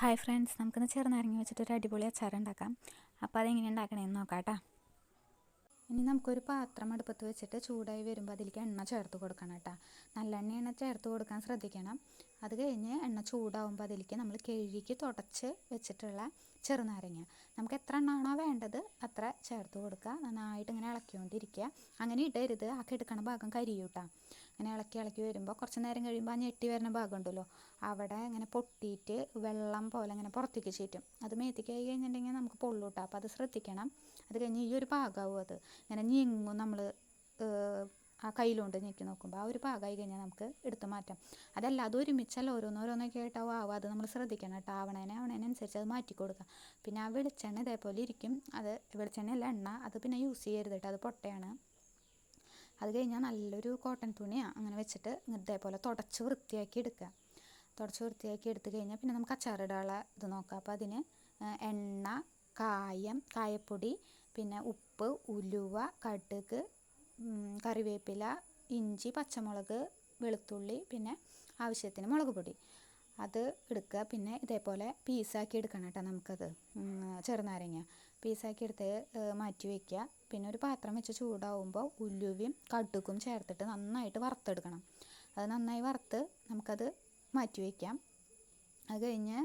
Hi friends നമുക്കിന്ന് ചെറുനാരങ്ങ വെച്ചിട്ട് ഒരു അടിപൊളി അച്ചാർ ഉണ്ടാക്കാം അപ്പോൾ അതെങ്ങനെ ഉണ്ടാക്കണമെന്ന് നോക്കാം കേട്ടോ ഇനി നമുക്കൊരു പാത്രം അടുപ്പത്ത് വെച്ചിട്ട് ചൂടായി വരുമ്പോൾ അതിലേക്ക് എണ്ണ ചേർത്ത് കൊടുക്കണം കേട്ടോ. നല്ല എണ്ണ ചേർത്ത് കൊടുക്കാൻ ശ്രദ്ധിക്കണം. അത് കഴിഞ്ഞ് എണ്ണ ചൂടാവുമ്പോൾ അതിലേക്ക് നമ്മൾ കിഴിക്ക് തുടച്ച് വെച്ചിട്ടുള്ള ചെറുനാരങ്ങ. നമുക്ക് എത്ര എണ്ണാണോ വേണ്ടത് അത്ര ചേർത്ത് കൊടുക്കുക. നന്നായിട്ട് ഇങ്ങനെ ഇളക്കിക്കൊണ്ടിരിക്കുക. അങ്ങനെ ഇടരുത്. ആ കെടുക്കണ ഭാഗം കരിയൂട്ടാ. ഇങ്ങനെ ഇളക്കി ഇളക്കി വരുമ്പോൾ കുറച്ച് നേരം കഴിയുമ്പോൾ ആ ഞെട്ടി വരുന്ന ഭാഗം ഉണ്ടല്ലോ അവിടെ ഇങ്ങനെ പൊട്ടിയിട്ട് വെള്ളം പോലെ ഇങ്ങനെ പുറത്തേക്ക് ചീറ്റും. അത് മേത്തിക്കായി കഴിഞ്ഞിട്ടുണ്ടെങ്കിൽ നമുക്ക് പൊള്ളൂട്ടാ. അപ്പോൾ അത് ശ്രദ്ധിക്കണം. അത് കഴിഞ്ഞ് ഈ ഒരു ഭാഗമാവും അത്. ഇങ്ങനെ ഞെങ്ങും നമ്മൾ ആ കയ്യിലുണ്ട് ഞെക്കി നോക്കുമ്പോൾ ആ ഒരു പാകമായി കഴിഞ്ഞാൽ നമുക്ക് എടുത്തു മാറ്റാം. അതല്ല അത് ഒരുമിച്ചല്ല ഓരോന്നോരോന്നൊക്കെ ആയിട്ടാവും ആവും അത് നമ്മൾ ശ്രദ്ധിക്കണം കേട്ടോ. ആവണേനെ ആവണേനനുസരിച്ച് അത് മാറ്റി കൊടുക്കുക. പിന്നെ ആ വെളിച്ചെണ്ണ ഇതേപോലെ ഇരിക്കും. അത് വെളിച്ചെണ്ണയല്ല എണ്ണ. അത് പിന്നെ യൂസ് ചെയ്യരുത് കേട്ടോ. അത് പൊട്ടയാണ്. അത് കഴിഞ്ഞാൽ നല്ലൊരു കോട്ടൺ തുണിയാണ് അങ്ങനെ വെച്ചിട്ട് ഇതേപോലെ തുടച്ച് വൃത്തിയാക്കി എടുക്കുക. തുടച്ച് വൃത്തിയാക്കി എടുത്തു കഴിഞ്ഞാൽ പിന്നെ നമുക്ക് അച്ചാറിടാനുള്ള ഇത് നോക്കാം. അപ്പോൾ അതിന് എണ്ണ കായം കായപ്പൊടി പിന്നെ ഉപ്പ് ഉലുവ കടുക് കറിവേപ്പില ഇഞ്ചി പച്ചമുളക് വെളുത്തുള്ളി പിന്നെ ആവശ്യത്തിന് മുളക് പൊടി. അത് എടുക്കുക. പിന്നെ ഇതേപോലെ പീസാക്കി എടുക്കണം കേട്ടോ നമുക്കത്. ചെറുനാരങ്ങ. പീസാക്കി എടുത്ത് മാറ്റി വയ്ക്കുക പിന്നെ ഒരു പാത്രം വെച്ച് ചൂടാവുമ്പോൾ ഉലുവയും കടുക്കും ചേർത്തിട്ട് നന്നായിട്ട് വറുത്തെടുക്കണം. അത് നന്നായി വറുത്ത് നമുക്കത് മാറ്റി വയ്ക്കാം അത് കഴിഞ്ഞ്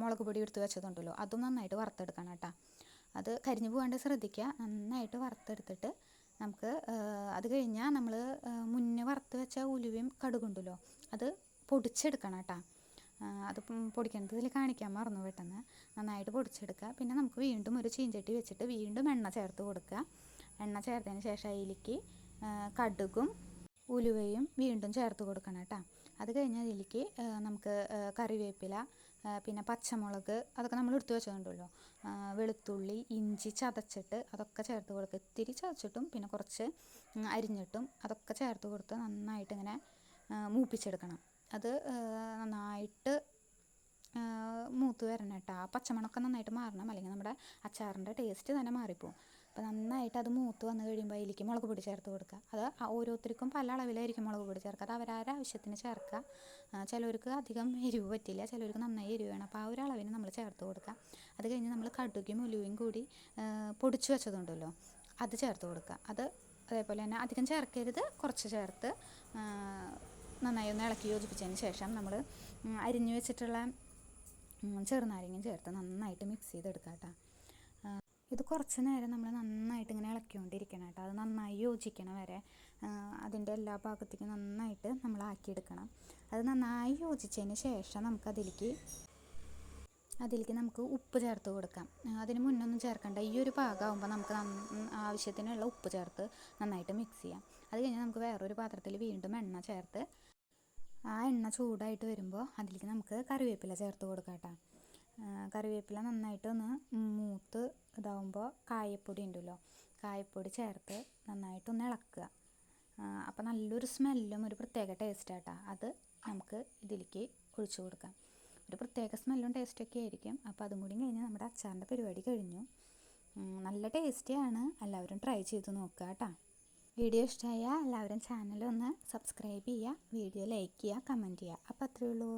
മുളക് പൊടി എടുത്ത് വെച്ചതുണ്ടല്ലോ അതും നന്നായിട്ട് വറുത്തെടുക്കണം കേട്ടോ. അത് കരിഞ്ഞു പോകാണ്ട് ശ്രദ്ധിക്കുക. നന്നായിട്ട് വറുത്തെടുത്തിട്ട് നമുക്ക് അത് കഴിഞ്ഞാൽ നമ്മൾ മുന്നേ വറുത്ത് വെച്ച ഉലുവയും കടുകുണ്ടല്ലോ അത് പൊടിച്ചെടുക്കണം കേട്ടോ. അത് പൊടിക്കുന്നത് ഇതിൽ കാണിക്കാൻ മറന്നു പെട്ടെന്ന്. നന്നായിട്ട് പൊടിച്ചെടുക്കുക. പിന്നെ നമുക്ക് വീണ്ടും ഒരു ചീഞ്ചട്ടി വെച്ചിട്ട് വീണ്ടും എണ്ണ ചേർത്ത് കൊടുക്കുക. എണ്ണ ചേർത്തതിന് ശേഷം അതിലേക്ക് കടുകും ഉലുവയും വീണ്ടും ചേർത്ത് കൊടുക്കണം കേട്ടോ. അത് കഴിഞ്ഞ് അതിലേക്ക് നമുക്ക് കറിവേപ്പില പിന്നെ പച്ചമുളക് അതൊക്കെ നമ്മൾ എടുത്തു വെച്ചതുണ്ടല്ലോ. വെളുത്തുള്ളി ഇഞ്ചി ചതച്ചിട്ട് അതൊക്കെ ചേർത്ത് കൊടുക്കുക. ഇത്തിരി ചതച്ചിട്ടും പിന്നെ കുറച്ച് അരിഞ്ഞിട്ടും അതൊക്കെ ചേർത്ത് കൊടുത്ത് നന്നായിട്ട് ഇങ്ങനെ മൂപ്പിച്ചെടുക്കണം. അത് നന്നായിട്ട് മൂത്ത് വരണം കേട്ടോ. ആ പച്ചമണമൊക്കെ നന്നായിട്ട് മാറണം. അല്ലെങ്കിൽ നമ്മുടെ അച്ചാറിന്റെ ടേസ്റ്റ് തന്നെ മാറിപ്പോവും. അപ്പോൾ നന്നായിട്ട് അത് മൂത്ത് വന്ന് കഴിയുമ്പോൾ അതിലേക്ക് മുളക് പൊടി ചേർത്ത് കൊടുക്കുക. അത് ഓരോരുത്തർക്കും പല അളവിലായിരിക്കും മുളക് പൊടി ചേർക്കുക. അത് അവരവരുടെ ആവശ്യത്തിന് ചേർക്കുക. ചിലവർക്ക് അധികം എരിവ് പറ്റില്ല. ചിലവർക്ക് നന്നായി എരിവ് വേണം. അപ്പോൾ ആ ഒരു അളവിന് നമ്മൾ ചേർത്ത് കൊടുക്കുക. അത് കഴിഞ്ഞ് നമ്മൾ കടുകയും ഉലുവയും കൂടി പൊടിച്ച് വെച്ചതുണ്ടല്ലോ അത് ചേർത്ത് കൊടുക്കുക. അത് അതേപോലെ തന്നെ അധികം ചേർക്കരുത്. കുറച്ച് ചേർത്ത് നന്നായി ഒന്ന് ഇളക്കി യോജിപ്പിച്ചതിന് ശേഷം നമ്മൾ അരിഞ്ഞു വെച്ചിട്ടുള്ള ചെറുനാരങ്ങയും ചേർത്ത് നന്നായിട്ട് മിക്സ് ചെയ്തെടുക്കുക കേട്ടോ ഇത് കുറച്ച് നേരം നമ്മൾ നന്നായിട്ട് ഇങ്ങനെ ഇളക്കിക്കൊണ്ടിരിക്കണം കേട്ടോ അത് നന്നായി യോജിക്കണ വരെ അതിന്റെ എല്ലാ ഭാഗത്തേക്കും നന്നായിട്ട് നമ്മൾ ആക്കിയെടുക്കണം. അത് നന്നായി യോജിച്ചതിന് ശേഷം നമുക്കതിലേക്ക് അതിലേക്ക് നമുക്ക് ഉപ്പ് ചേർത്ത് കൊടുക്കാം. അതിന് മുന്നൊന്നും ചേർക്കണ്ട. ഈ ഒരു പാകമാകുമ്പോൾ നമുക്ക് ആവശ്യത്തിനുള്ള ഉപ്പ് ചേർത്ത് നന്നായിട്ട് മിക്സ് ചെയ്യാം. അത് കഴിഞ്ഞ് നമുക്ക് വേറൊരു പാത്രത്തിൽ വീണ്ടും എണ്ണ ചേർത്ത് ആ എണ്ണ ചൂടായിട്ട് വരുമ്പോൾ അതിലേക്ക് നമുക്ക് കറിവേപ്പില ചേർത്ത് കൊടുക്കാം കേട്ടോ. കറിവേപ്പില നന്നായിട്ട് ഒന്ന് മൂത്ത് ഇതാവുമ്പോൾ കായപ്പൊടി ഉണ്ടല്ലോ കായപ്പൊടി ചേർത്ത് നന്നായിട്ടൊന്ന് ഇളക്കുക. അപ്പോൾ നല്ലൊരു സ്മെല്ലും ഒരു പ്രത്യേക ടേസ്റ്റാട്ടോ അത് നമുക്ക് ഇതിലേക്ക് ഒഴിച്ചു കൊടുക്കാം. ഒരു പ്രത്യേക സ്മെല്ലും ടേസ്റ്റൊക്കെ ആയിരിക്കും. അപ്പോൾ അതും കൂടി കഴിഞ്ഞാൽ നമ്മുടെ അച്ചാറിന്റെ പരിപാടി കഴിഞ്ഞു. നല്ല ടേസ്റ്റിയാണ് എല്ലാവരും ട്രൈ ചെയ്ത് നോക്കുക കേട്ടോ വീഡിയോ ഇഷ്ടമായാൽ എല്ലാവരും ചാനൽ ഒന്ന് സബ്സ്ക്രൈബ് ചെയ്യുക വീഡിയോ ലൈക്ക് ചെയ്യുക കമന്റ് ചെയ്യുക. അപ്പോൾ അത്രയേ ഉള്ളൂ.